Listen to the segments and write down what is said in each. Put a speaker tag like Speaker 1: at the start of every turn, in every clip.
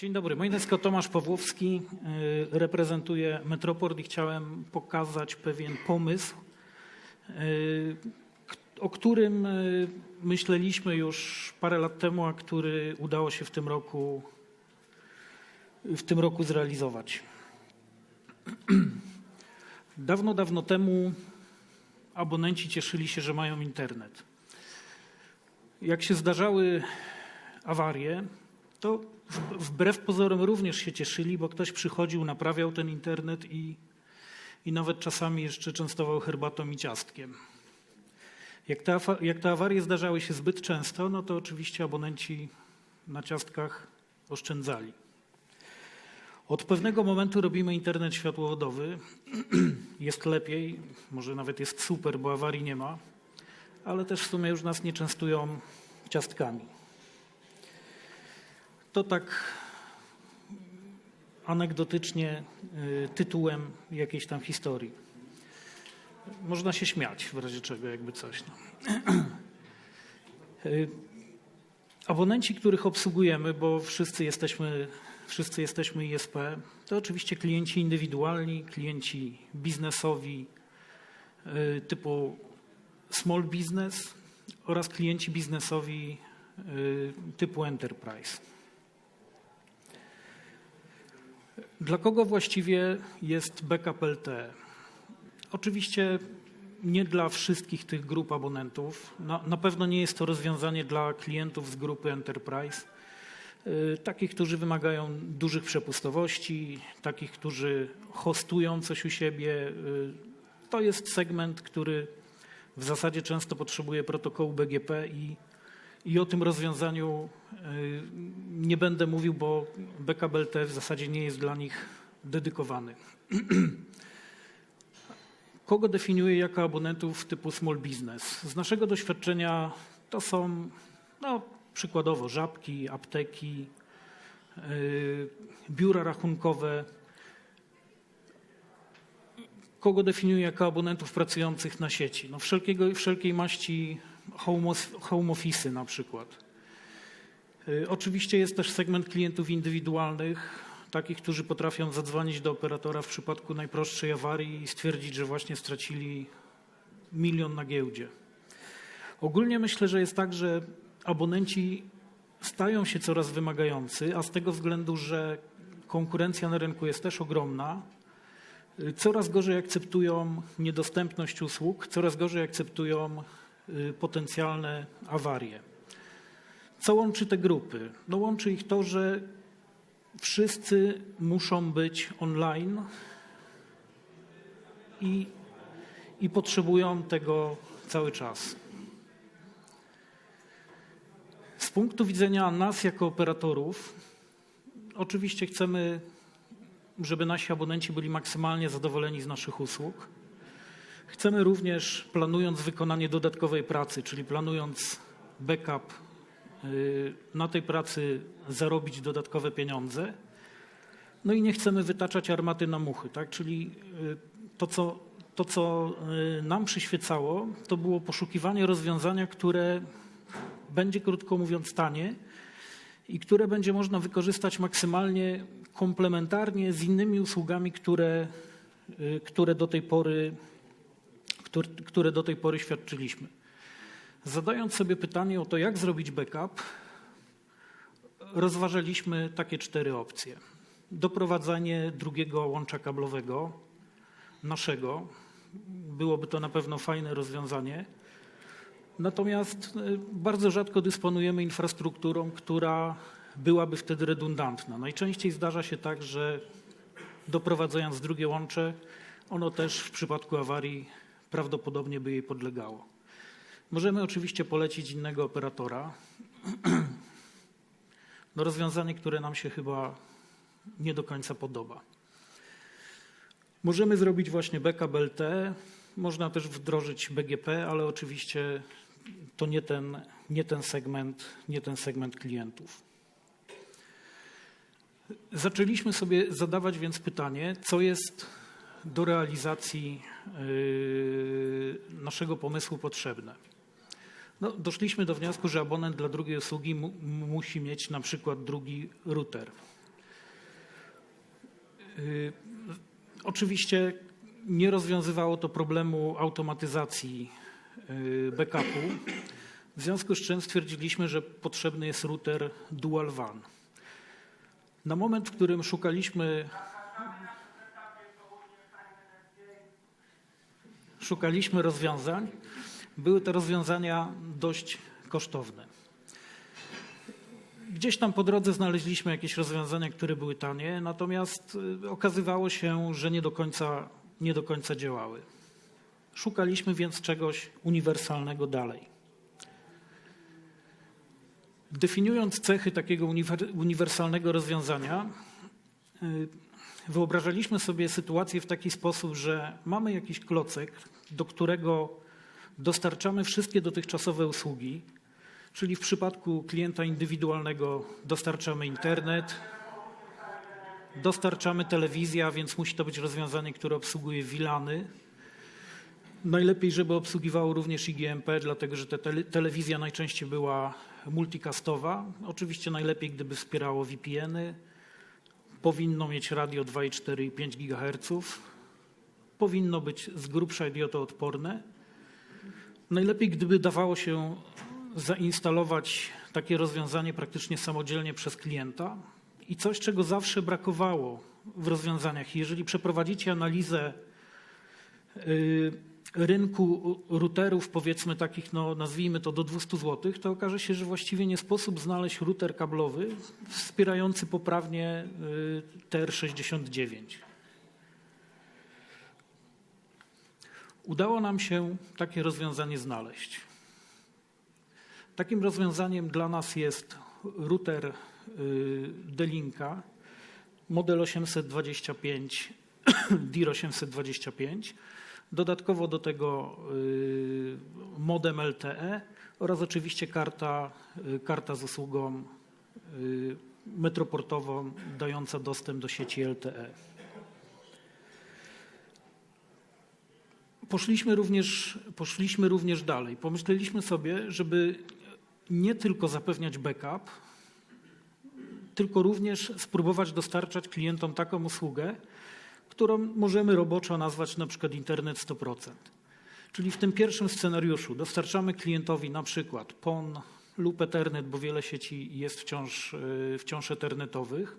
Speaker 1: Dzień dobry, moje nazwisko Tomasz Pawłowski, y, reprezentuję Metroport i chciałem pokazać pewien pomysł, y, o którym y, myśleliśmy już parę lat temu, a który udało się w tym roku, w tym roku zrealizować. Dawno, dawno temu abonenci cieszyli się, że mają internet. Jak się zdarzały awarie, to wbrew pozorom również się cieszyli, bo ktoś przychodził, naprawiał ten internet i, i nawet czasami jeszcze częstował herbatą i ciastkiem. Jak te, jak te awarie zdarzały się zbyt często, no to oczywiście abonenci na ciastkach oszczędzali. Od pewnego momentu robimy internet światłowodowy. Jest lepiej, może nawet jest super, bo awarii nie ma, ale też w sumie już nas nie częstują ciastkami. To tak anegdotycznie y, tytułem jakiejś tam historii. Można się śmiać w razie czego, jakby coś. No. Y, Abonenci, których obsługujemy, bo wszyscy jesteśmy, wszyscy jesteśmy ISP, to oczywiście klienci indywidualni, klienci biznesowi y, typu small business oraz klienci biznesowi typu enterprise. Dla kogo właściwie jest backup LTE? Oczywiście nie dla wszystkich tych grup abonentów. Na, na pewno nie jest to rozwiązanie dla klientów z grupy Enterprise. Y, Takich, którzy wymagają dużych przepustowości, takich, którzy hostują coś u siebie. Y, To jest segment, który w zasadzie często potrzebuje protokołu BGP i, i o tym rozwiązaniu y, nie będę mówił, bo LTE w zasadzie nie jest dla nich dedykowany. Kogo definiuję jako abonentów typu small business? Z naszego doświadczenia to są no, przykładowo żabki, apteki, yy, biura rachunkowe. Kogo definiuję jako abonentów pracujących na sieci? No, wszelkiego, wszelkiej maści home, office'y na przykład. Y, Oczywiście jest też segment klientów indywidualnych, takich, którzy potrafią zadzwonić do operatora w przypadku najprostszej awarii i stwierdzić, że właśnie stracili milion na giełdzie. Ogólnie myślę, że jest tak, że abonenci stają się coraz wymagający, a z tego względu, że konkurencja na rynku jest też ogromna, y, coraz gorzej akceptują niedostępność usług, coraz gorzej akceptują potencjalne awarie. Co łączy te grupy? No łączy ich to, że wszyscy muszą być online i, i potrzebują tego cały czas. Z punktu widzenia nas jako operatorów, oczywiście chcemy, żeby nasi abonenci byli maksymalnie zadowoleni z naszych usług. Chcemy również, planując wykonanie dodatkowej pracy, czyli planując backup y, na tej pracy zarobić dodatkowe pieniądze. No i nie chcemy wytaczać armaty na muchy, tak? Czyli y, to, co, to, co y, nam przyświecało, to było poszukiwanie rozwiązania, które będzie, krótko mówiąc, tanie i które będzie można wykorzystać maksymalnie komplementarnie z innymi usługami, które, które, do, tej pory, które, do tej pory świadczyliśmy. Zadając sobie pytanie o to, jak zrobić backup, rozważaliśmy takie cztery opcje. Doprowadzenie drugiego łącza kablowego, naszego. Byłoby to na pewno fajne rozwiązanie. Natomiast y, bardzo rzadko dysponujemy infrastrukturą, która byłaby wtedy redundantna. Najczęściej zdarza się tak, że doprowadzając drugie łącze, ono też w przypadku awarii prawdopodobnie by jej podlegało. Możemy oczywiście polecić innego operatora. No rozwiązanie, które nam się chyba nie do końca podoba. Możemy zrobić właśnie LTE, można też wdrożyć BGP, ale oczywiście to nie ten, nie ten, segment, nie ten segment klientów. Zaczęliśmy sobie zadawać więc pytanie, co jest do realizacji naszego pomysłu potrzebne. No, doszliśmy do wniosku, że abonent dla drugiej usługi mu, musi mieć na przykład drugi router. Y, Oczywiście nie rozwiązywało to problemu automatyzacji y, backupu, w związku z czym stwierdziliśmy, że potrzebny jest router dual WAN. Na moment, w którym szukaliśmy szukaliśmy rozwiązań, były te rozwiązania dość kosztowne. Gdzieś tam po drodze znaleźliśmy jakieś rozwiązania, które były tanie, natomiast y, okazywało się, że nie do końca, nie do końca działały. Szukaliśmy więc czegoś uniwersalnego dalej. Definiując cechy takiego uniwer- uniwersalnego rozwiązania, y, wyobrażaliśmy sobie sytuację w taki sposób, że mamy jakiś klocek, do którego dostarczamy wszystkie dotychczasowe usługi, czyli w przypadku klienta indywidualnego dostarczamy internet, dostarczamy telewizję, więc musi to być rozwiązanie, które obsługuje wilany. Najlepiej, żeby obsługiwało również IGMP, dlatego że tele, telewizja najczęściej była multicastowa. Oczywiście najlepiej, gdyby wspierało VPN-y. Powinno mieć radio 2,4 i 5 GHz. Powinno być z grubsza idiotoodporne. Najlepiej, gdyby dawało się zainstalować takie rozwiązanie praktycznie samodzielnie przez klienta. I coś, czego zawsze brakowało w rozwiązaniach. Jeżeli przeprowadzicie analizę y, rynku routerów, powiedzmy takich, no nazwijmy to do 200 zł, to okaże się, że właściwie nie sposób znaleźć router kablowy wspierający poprawnie y, TR69. Udało nam się takie rozwiązanie znaleźć. Takim rozwiązaniem dla nas jest router y, D-Linka model 825 DIR 825. Dodatkowo do tego y, modem LTE oraz oczywiście karta, y, karta z usługą metroportową dająca dostęp do sieci LTE. Poszliśmy również, poszliśmy również dalej. Pomyśleliśmy sobie, żeby nie tylko zapewniać backup, tylko również spróbować dostarczać klientom taką usługę, którą możemy roboczo nazwać na przykład internet 100%. Czyli w tym pierwszym scenariuszu dostarczamy klientowi na przykład PON lub Ethernet, bo wiele sieci jest wciąż, y, wciąż ethernetowych.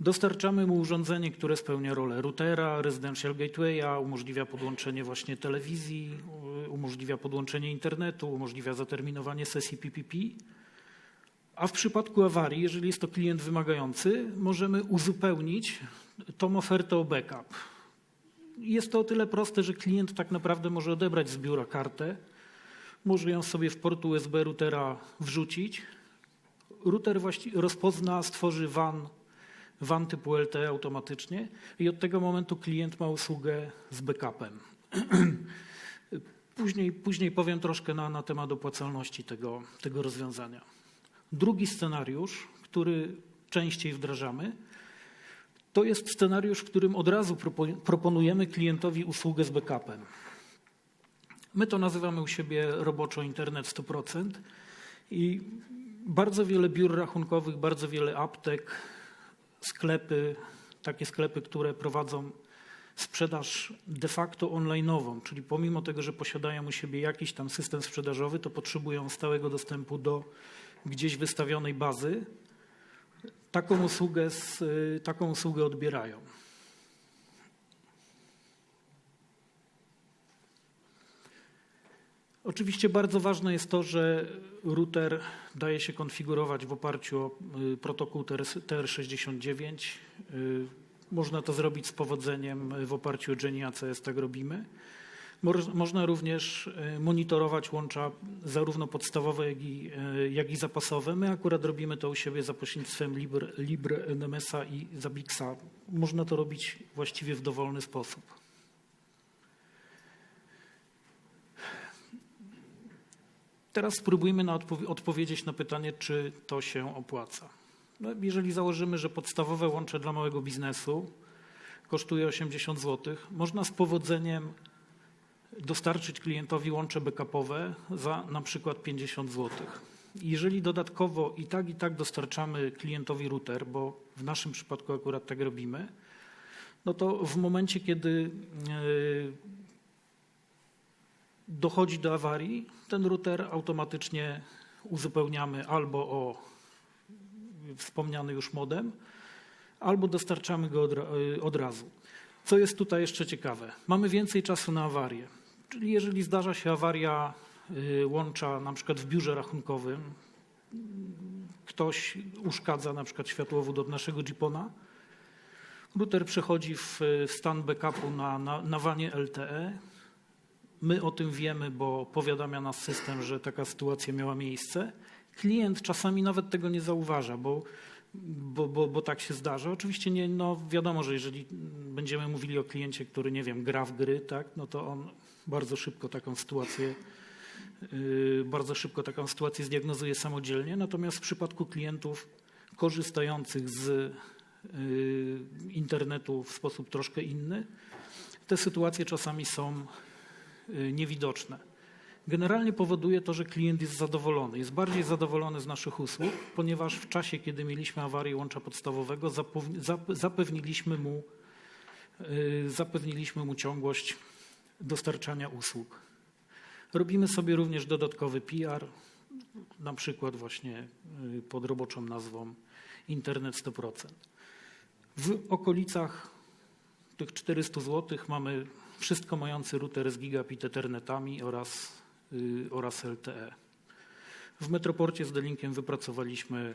Speaker 1: Dostarczamy mu urządzenie, które spełnia rolę routera, residential gatewaya, umożliwia podłączenie właśnie telewizji, umożliwia podłączenie internetu, umożliwia zaterminowanie sesji PPP. A w przypadku awarii, jeżeli jest to klient wymagający, możemy uzupełnić tą ofertę o backup. Jest to o tyle proste, że klient tak naprawdę może odebrać z biura kartę, może ją sobie w port USB routera wrzucić. Router rozpozna, stworzy WAN WAN typu LTE automatycznie i od tego momentu klient ma usługę z backupem. Później, później powiem troszkę na, na temat opłacalności tego, tego rozwiązania. Drugi scenariusz, który częściej wdrażamy, to jest scenariusz, w którym od razu propo- proponujemy klientowi usługę z backupem. My to nazywamy u siebie roboczo internet 100% i bardzo wiele biur rachunkowych, bardzo wiele aptek, sklepy, takie sklepy, które prowadzą sprzedaż de facto online'ową, czyli pomimo tego, że posiadają u siebie jakiś tam system sprzedażowy, to potrzebują stałego dostępu do gdzieś wystawionej bazy. Taką usługę, z, taką usługę odbierają. Oczywiście bardzo ważne jest to, że router daje się konfigurować w oparciu o y, protokół TR69. Y, Można to zrobić z powodzeniem w oparciu o Genie ACS, tak robimy. Moż- Można również y, monitorować łącza zarówno podstawowe, jak i, jak i zapasowe. My akurat robimy to u siebie za pośrednictwem Libre, Libre NMS-a i Zabixa. Można to robić właściwie w dowolny sposób. Teraz spróbujmy na odpow- odpowiedzieć na pytanie, czy to się opłaca. No, jeżeli założymy, że podstawowe łącze dla małego biznesu kosztuje 80 zł, można z powodzeniem dostarczyć klientowi łącze backupowe za na przykład 50 zł. Jeżeli dodatkowo i tak, i tak dostarczamy klientowi router, bo w naszym przypadku akurat tak robimy, no to w momencie, kiedy e, dochodzi do awarii, ten router automatycznie uzupełniamy albo o wspomniany już modem, albo dostarczamy go od, od razu. Co jest tutaj jeszcze ciekawe? Mamy więcej czasu na awarię. Czyli jeżeli zdarza się awaria y, łącza na przykład w biurze rachunkowym, ktoś uszkadza na przykład światłowód od naszego GPONa, router przechodzi w stan backupu na, na, na wanie LTE. My o tym wiemy, bo powiadamia nas system, że taka sytuacja miała miejsce. Klient czasami nawet tego nie zauważa, bo bo, bo, bo tak się zdarza. Oczywiście nie, no wiadomo, że jeżeli będziemy mówili o kliencie, który nie wiem, gra w gry, tak, no to on bardzo szybko taką sytuację yy, bardzo szybko taką sytuację zdiagnozuje samodzielnie. Natomiast w przypadku klientów korzystających z yy, internetu w sposób troszkę inny, te sytuacje czasami są yy, niewidoczne. Generalnie powoduje to, że klient jest zadowolony. Jest bardziej zadowolony z naszych usług, ponieważ w czasie, kiedy mieliśmy awarię łącza podstawowego, zapewniliśmy mu, y, zapewniliśmy mu ciągłość dostarczania usług. Robimy sobie również dodatkowy PR, na przykład właśnie y, pod roboczą nazwą Internet 100%. W okolicach tych 400 zł mamy wszystko mający router z gigabit ethernetami oraz Y, oraz LTE. W Metroporcie z Delinkiem wypracowaliśmy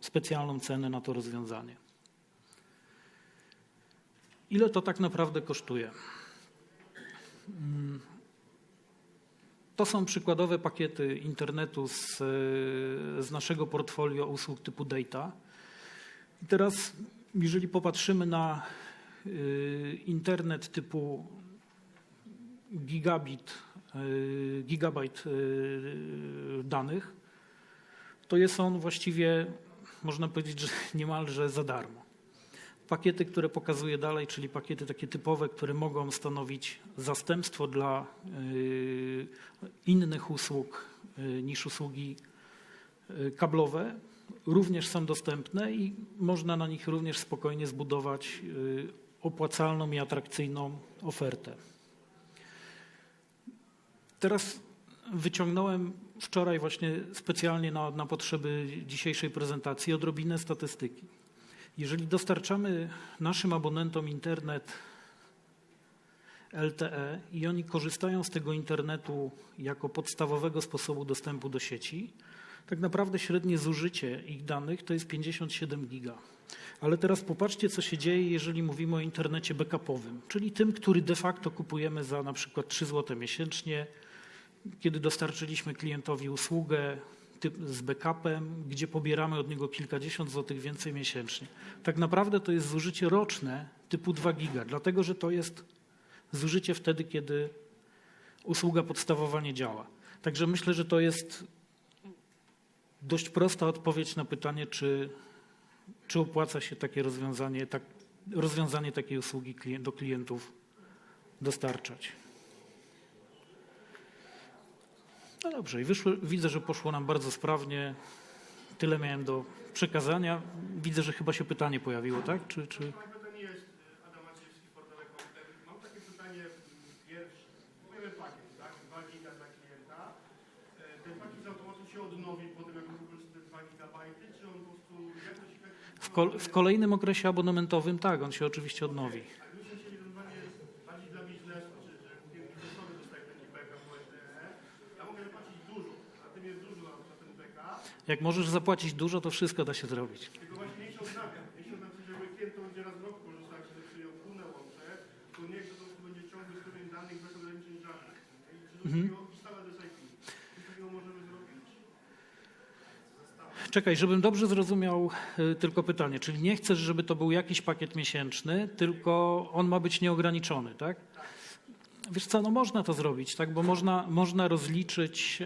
Speaker 1: specjalną cenę na to rozwiązanie. Ile to tak naprawdę kosztuje? Mm. To są przykładowe pakiety internetu z, z naszego portfolio usług typu data. I teraz, jeżeli popatrzymy na y, internet typu gigabit, y, gigabajt y, danych, to jest on właściwie, można powiedzieć, że niemalże za darmo. Pakiety, które pokazuję dalej, czyli pakiety takie typowe, które mogą stanowić zastępstwo dla y, innych usług niż usługi kablowe, również są dostępne i można na nich również spokojnie zbudować opłacalną i atrakcyjną ofertę. Teraz wyciągnąłem wczoraj właśnie specjalnie na, na potrzeby dzisiejszej prezentacji odrobinę statystyki. Jeżeli dostarczamy naszym abonentom internet LTE i oni korzystają z tego internetu jako podstawowego sposobu dostępu do sieci, tak naprawdę średnie zużycie ich danych to jest 57 giga. Ale teraz popatrzcie, co się dzieje, jeżeli mówimy o internecie backupowym, czyli tym, który de facto kupujemy za na przykład 3 zł miesięcznie, kiedy dostarczyliśmy klientowi usługę typ z backupem, gdzie pobieramy od niego kilkadziesiąt złotych więcej miesięcznie. Tak naprawdę to jest zużycie roczne typu 2 giga, dlatego że to jest zużycie wtedy, kiedy usługa podstawowa nie działa. Także myślę, że to jest dość prosta odpowiedź na pytanie, czy, czy opłaca się takie rozwiązanie, tak, rozwiązanie takiej usługi do klientów dostarczać. No dobrze, i wyszło, widzę, że poszło nam bardzo sprawnie. Tyle miałem do przekazania. Widzę, że chyba się pytanie pojawiło, tak? Czy, czy...
Speaker 2: Pytanie jest Adam Maciejewski, Portalekom. Mam takie pytanie pierwsze. Powiemy pakiet, tak? 2 giga dla klienta. Ten pakiet z automatu się odnowi potem, jak wykorzystuje 2 gigabajty, czy on po prostu jakoś...
Speaker 1: W, kol w kolejnym okresie abonamentowym tak, on się oczywiście odnowi.
Speaker 2: A my się chcieli ewentualnie bardziej dla biznesu, czy że biznesowy dostaje taki backup USDE. Ja mogę zapłacić dużo, a tym jest dużo na, na ten backup.
Speaker 1: Jak możesz zapłacić dużo, to wszystko da się zrobić.
Speaker 2: Tylko właśnie nie się odnawia. Nie się odnawia, że jakby klient to będzie raz w roku korzystał, jak się przyjął płynę łącze, to niech to po prostu będzie ciągły strumień danych bez ograniczeń żadnych. I czy do
Speaker 1: Mhm.
Speaker 2: takiego stałe do IP. Co takiego możemy zrobić?
Speaker 1: Czekaj, żebym dobrze zrozumiał y, tylko pytanie. Czyli nie chcesz, żeby to był jakiś pakiet miesięczny, tylko on ma być nieograniczony, tak? Wiesz co, no można to zrobić, tak? Bo można, można rozliczyć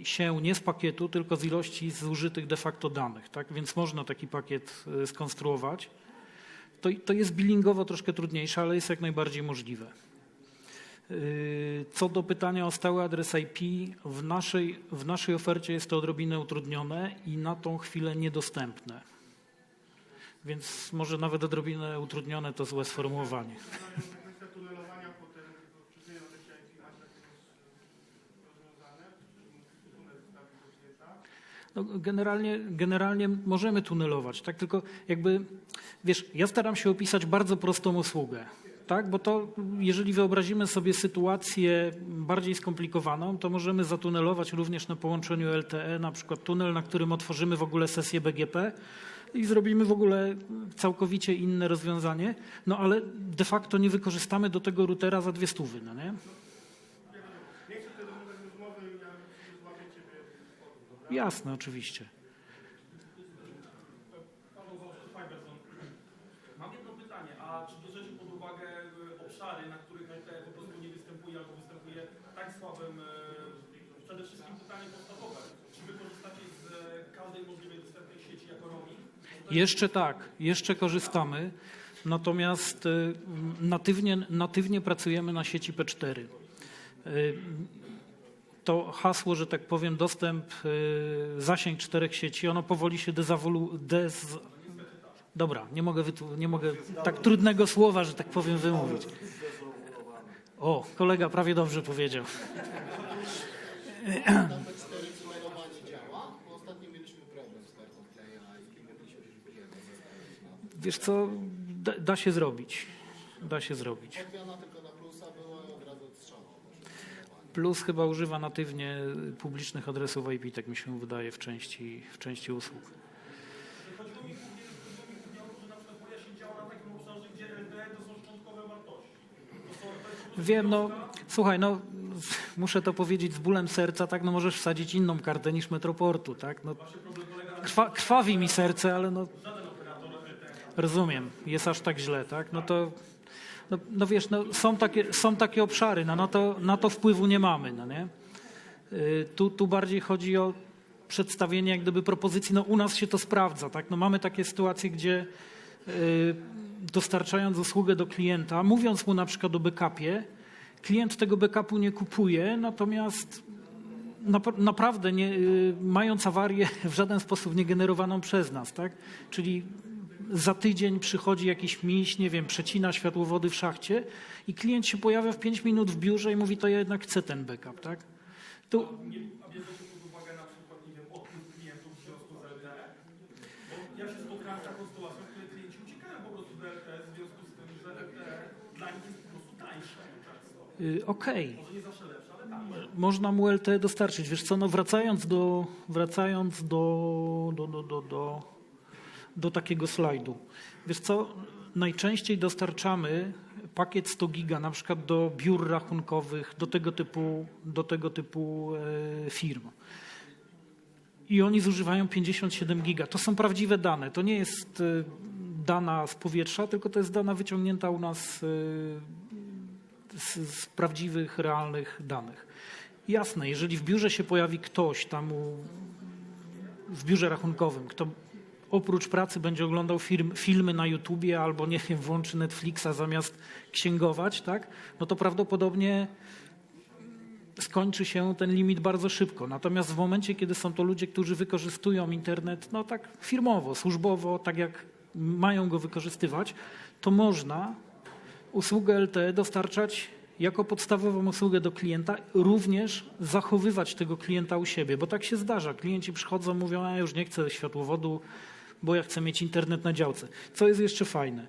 Speaker 1: y, się nie z pakietu, tylko z ilości zużytych de facto danych, tak? Więc można taki pakiet y, skonstruować. To, to jest billingowo troszkę trudniejsze, ale jest jak najbardziej możliwe. Y, Co do pytania o stały adres IP, w naszej, w naszej ofercie jest to odrobinę utrudnione i na tą chwilę niedostępne. Więc może nawet odrobinę utrudnione to złe sformułowanie.
Speaker 2: Kwestia tunelowania potem, tego wczytania na te IP masz takie roz- rozwiązane? Czy tunel wstawić do klienta?
Speaker 1: No, generalnie, generalnie możemy tunelować, tak? Tylko jakby, wiesz, ja staram się opisać bardzo prostą usługę, tak? Bo to, jeżeli wyobrazimy sobie sytuację bardziej skomplikowaną, to możemy zatunelować również na połączeniu LTE, na przykład tunel, na którym otworzymy w ogóle sesję BGP i zrobimy w ogóle całkowicie inne rozwiązanie, no ale de facto nie wykorzystamy do tego routera za dwie stówy, no nie?
Speaker 2: Nie chcę wtedy mówić rozmowy, ja złapię Ciebie w spodu, dobra?
Speaker 1: Jasne, oczywiście.
Speaker 3: Mam jedno pytanie, a czy bierzecie pod uwagę e, obszary, na których LTE po prostu nie występuje albo występuje tak słabym, e, przede wszystkim pytanie podstawowe, czy wy korzystacie z e, każdej możliwej dostępnej sieci jako roaming?
Speaker 1: Jeszcze tak, jeszcze korzystamy, natomiast natywnie, natywnie pracujemy na sieci P4. To hasło, że tak powiem, dostęp, y, zasięg czterech sieci, ono powoli się dezawolu... Dez... Dobra, nie mogę, wytu... nie mogę tak trudnego słowa, że tak powiem, wymówić. O, kolega prawie dobrze powiedział.
Speaker 4: Nawet 4 tunelowanie działa, bo ostatnio mieliśmy problem z kartą Playa i nie mogliśmy się wydzielać zestawić na
Speaker 1: Wiesz co, da, da się zrobić. Da się zrobić.
Speaker 4: Odmiana tylko na plusa była i od razu odstrzała.
Speaker 1: Plus chyba używa natywnie publicznych adresów IP, tak mi się wydaje, w części, w części usług. Wiem, no słuchaj, no muszę to powiedzieć z bólem serca, tak, no możesz wsadzić inną kartę niż Metroportu, tak, no krwa, krwawi mi serce, ale no rozumiem, jest aż tak źle, tak, no to no, no wiesz, no są takie, są takie obszary, no na to, na to wpływu nie mamy, no nie. Y, Tu, tu bardziej chodzi o przedstawienie jak gdyby propozycji, no u nas się to sprawdza, tak, no mamy takie sytuacje, gdzie y, dostarczając usługę do klienta, mówiąc mu na przykład o backupie, klient tego backupu nie kupuje, natomiast nap- naprawdę nie, y, mając awarię w żaden sposób nie generowaną przez nas, tak? Czyli za tydzień przychodzi jakiś miś, nie wiem, przecina światłowody w szachcie i klient się pojawia w 5 minut w biurze i mówi, to ja jednak chcę ten backup, tak? Tu,
Speaker 3: nie, a bierzecie pod uwagę na przykład, nie wiem, odpływ klientów w związku z LTE? Bo ja się spotkałem z taką sytuacją, w której klienci uciekają po prostu do LTE w związku z tym, że LTE dla nich jest po prostu tańsze często.
Speaker 1: y, okej,
Speaker 3: Może nie zawsze lepsze, ale tańsze.
Speaker 1: można mu LTE dostarczyć. Wiesz co, no wracając do, wracając do, do, do, do, do, do takiego slajdu. Wiesz co, najczęściej dostarczamy pakiet 100 giga na przykład do biur rachunkowych, do tego typu, do tego typu e, firm. I oni zużywają 57 giga. To są prawdziwe dane. To nie jest e, dana z powietrza, tylko to jest dana wyciągnięta u nas e, z, z prawdziwych, realnych danych. Jasne, jeżeli w biurze się pojawi ktoś tam u, w biurze rachunkowym, kto oprócz pracy będzie oglądał film, filmy na YouTubie albo nie wiem, włączy Netflixa zamiast księgować, tak? no to prawdopodobnie skończy się ten limit bardzo szybko. Natomiast w momencie, kiedy są to ludzie, którzy wykorzystują internet no tak firmowo, służbowo, tak jak mają go wykorzystywać, to można usługę LTE dostarczać jako podstawową usługę do klienta, również zachowywać tego klienta u siebie, bo tak się zdarza. Klienci przychodzą, mówią, a ja już nie chcę światłowodu, bo ja chcę mieć internet na działce. Co jest jeszcze fajne?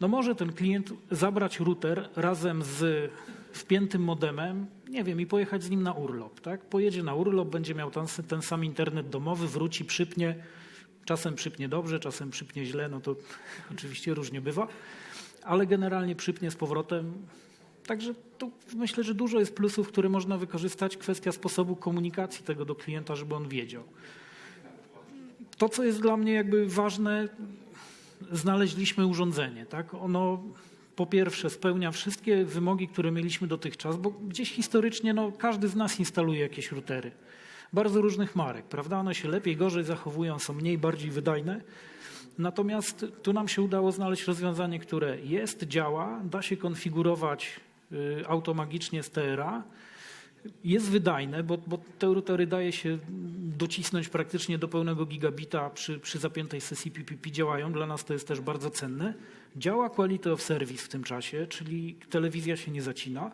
Speaker 1: No może ten klient zabrać router razem z wpiętym modemem, nie wiem, i pojechać z nim na urlop. Tak? Pojedzie na urlop, będzie miał ten, ten sam internet domowy, wróci, przypnie. Czasem przypnie dobrze, czasem przypnie źle, no to oczywiście różnie bywa, ale generalnie przypnie z powrotem. Także tu myślę, że dużo jest plusów, które można wykorzystać. Kwestia sposobu komunikacji tego do klienta, żeby on wiedział. To, co jest dla mnie jakby ważne, znaleźliśmy urządzenie. Tak? Ono po pierwsze spełnia wszystkie wymogi, które mieliśmy dotychczas, bo gdzieś historycznie no, każdy z nas instaluje jakieś routery. Bardzo różnych marek, prawda? One się lepiej, gorzej zachowują, są mniej, bardziej wydajne. Natomiast tu nam się udało znaleźć rozwiązanie, które jest, działa, da się konfigurować y, automagicznie z TRA, jest wydajne, bo, bo te routery daje się docisnąć praktycznie do pełnego gigabita przy, przy zapiętej sesji PPP działają. Dla nas to jest też bardzo cenne. Działa quality of service w tym czasie, czyli telewizja się nie zacina.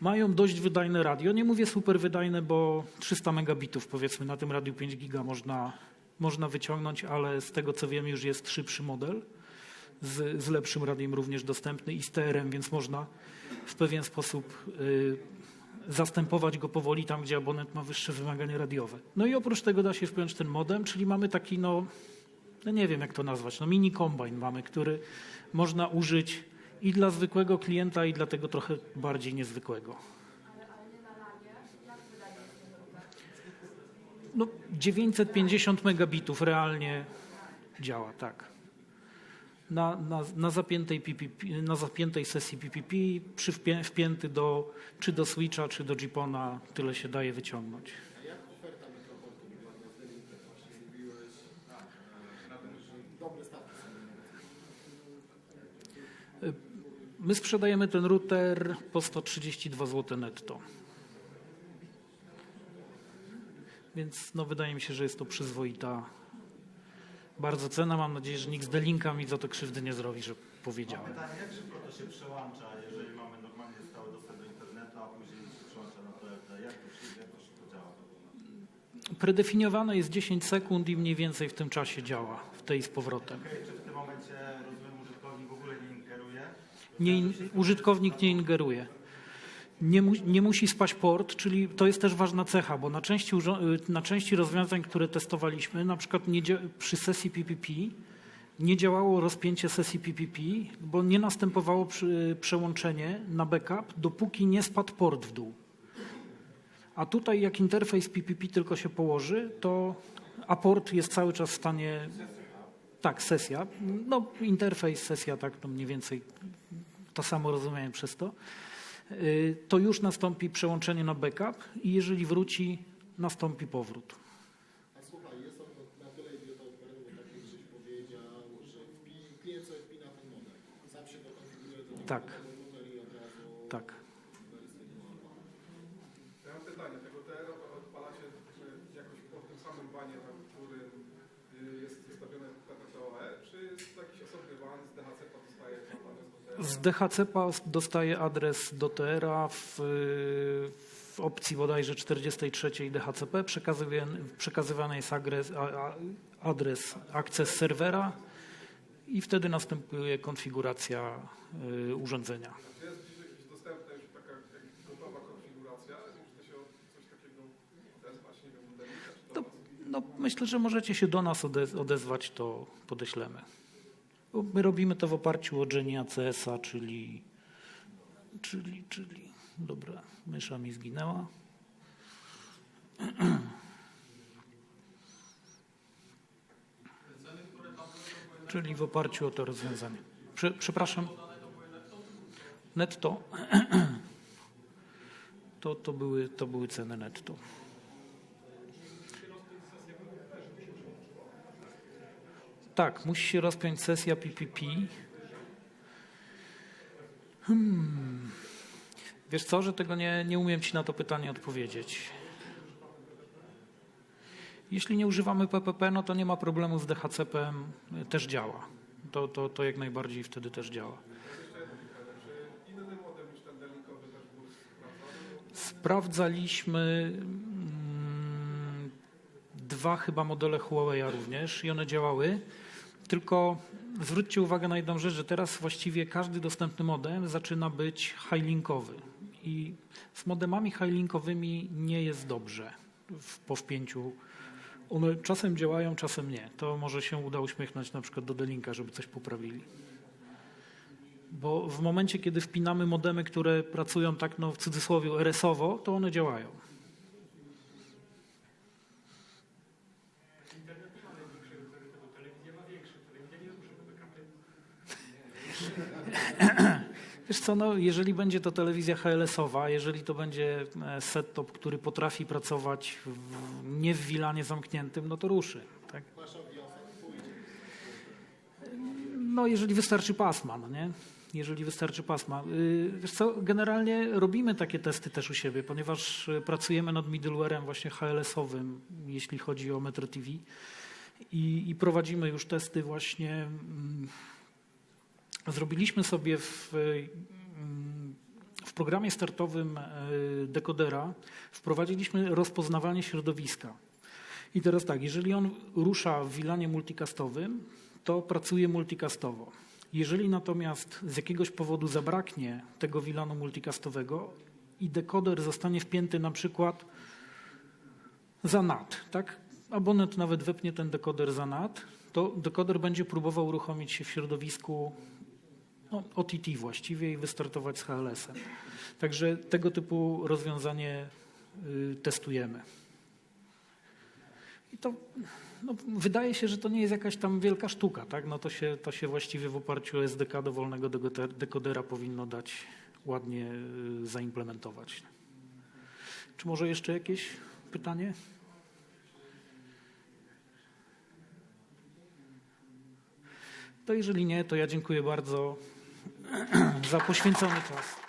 Speaker 1: Mają dość wydajne radio. Nie mówię super wydajne, bo 300 megabitów powiedzmy na tym radiu 5 giga można, można wyciągnąć, ale z tego co wiem już jest szybszy model z, z lepszym radiem również dostępny i z TRM, więc można w pewien sposób y, zastępować go powoli tam, gdzie abonent ma wyższe wymagania radiowe. No i oprócz tego da się wpiąć ten modem, czyli mamy taki, no, no nie wiem jak to nazwać, no mini kombajn mamy, który można użyć i dla zwykłego klienta, i dla tego trochę bardziej niezwykłego. No 950 megabitów realnie działa, tak. Na, na, na, zapiętej PPP, na zapiętej sesji PPP przy wpię, wpięty do, czy do Switcha, czy do Jeepona, tyle się daje wyciągnąć. My sprzedajemy ten router po 132 zł netto. Więc no, wydaje mi się, że jest to przyzwoita bardzo cena. Mam nadzieję, że nikt z Delinka mi za to krzywdy nie zrobi, że powiedziałem.
Speaker 5: Pytanie, jak szybko to się przełącza, jeżeli mamy normalnie stały dostęp do internetu, a później się przełącza na PLD? Jak to, się, jak to szybko działa?
Speaker 1: Predefiniowane jest 10 sekund i mniej więcej w tym czasie działa, w tej z powrotem.
Speaker 5: Okej, czy w tym momencie, rozumiem, użytkownik w ogóle nie ingeruje?
Speaker 1: Nie, użytkownik nie ingeruje. Nie, mu, nie musi spać port, czyli to jest też ważna cecha, bo na części, na części rozwiązań, które testowaliśmy, na przykład nie przy sesji PPP nie działało rozpięcie sesji PPP, bo nie następowało przy, przełączenie na backup, dopóki nie spadł port w dół. A tutaj jak interfejs PPP tylko się położy, to a port jest cały czas w stanie tak, sesja. No, interfejs, sesja, tak, to mniej więcej to samo rozumiałem przez to. Y, To już nastąpi przełączenie na backup i jeżeli wróci, nastąpi powrót.
Speaker 4: A słuchaj, jest on na tyle tak jak żeś powiedział, że ten model. Sam się go konfiguruje do
Speaker 1: Tak.
Speaker 4: router i od razu
Speaker 1: Tak.
Speaker 6: Ja mam pytanie, tego TR odpalacie y, jakoś po tym samym banie, na którym y, jest wystawione PPTOE, czy jest to jakiś osobny ban z DHC dostaje pan adres
Speaker 1: DHCP dostaje adres do TR-a w, w opcji bodajże 43 DHCP. Przekazywany, jest adres, adres access serwera i wtedy następuje konfiguracja y, urządzenia. No, myślę, że możecie się do nas ode- odezwać, to podeślemy. My robimy to w oparciu o Jenny ACS-a, czyli, czyli, czyli, dobra, mysza mi zginęła. Czyli w oparciu o to rozwiązanie. Prze, przepraszam. Netto. To, to, były, to były ceny netto. Tak, musi się rozpiąć sesja PPP. Hmm. Wiesz co, że tego nie, nie umiem Ci na to pytanie odpowiedzieć. Jeśli nie używamy PPP, no to nie ma problemu z DHCP-em, y, też działa. To, to, to jak najbardziej wtedy też działa.
Speaker 6: Czy inny model niż ten delinkowy też był sprawdzony?
Speaker 1: Sprawdzaliśmy mm, dwa chyba modele Huawei również i one działały. Tylko zwróćcie uwagę na jedną rzecz, że teraz właściwie każdy dostępny modem zaczyna być high-linkowy. I z modemami high-linkowymi nie jest dobrze w, po wpięciu. One czasem działają, czasem nie. To może się uda uśmiechnąć na przykład do Delinka, żeby coś poprawili. Bo w momencie, kiedy wpinamy modemy, które pracują tak no, w cudzysłowie RS-owo, to one działają.
Speaker 2: Internet nie ma największej autorytetu, telewizja ma większy, telewizja nie zmusza do backupy.
Speaker 1: Wiesz co, no, jeżeli będzie to telewizja HLS-owa, jeżeli to będzie e, set-top, który potrafi pracować w, nie w wilanie zamkniętym, no to ruszy. Tak? No, jeżeli wystarczy pasma, no nie? Jeżeli wystarczy pasma. Yy, Wiesz co, generalnie robimy takie testy też u siebie, ponieważ y, pracujemy nad middlewarem właśnie HLS-owym, jeśli chodzi o Metro TV i, i prowadzimy już testy właśnie. Zrobiliśmy sobie w, mm, w programie startowym y, dekodera, wprowadziliśmy rozpoznawanie środowiska. I teraz tak, jeżeli on rusza w wilanie multicastowym, to pracuje multicastowo. Jeżeli natomiast z jakiegoś powodu zabraknie tego wilanu multicastowego i dekoder zostanie wpięty na przykład za NAT, tak? Abonent nawet wepnie ten dekoder za NAT, to dekoder będzie próbował uruchomić się w środowisku no, OTT właściwie i wystartować z HLS-em. Także tego typu rozwiązanie y, testujemy. I to no, wydaje się, że to nie jest jakaś tam wielka sztuka, tak? No to się, to się właściwie w oparciu o SDK dowolnego dekoder- dekodera powinno dać ładnie y, zaimplementować. Czy może jeszcze jakieś pytanie? To jeżeli nie, to ja dziękuję bardzo za poświęcony czas.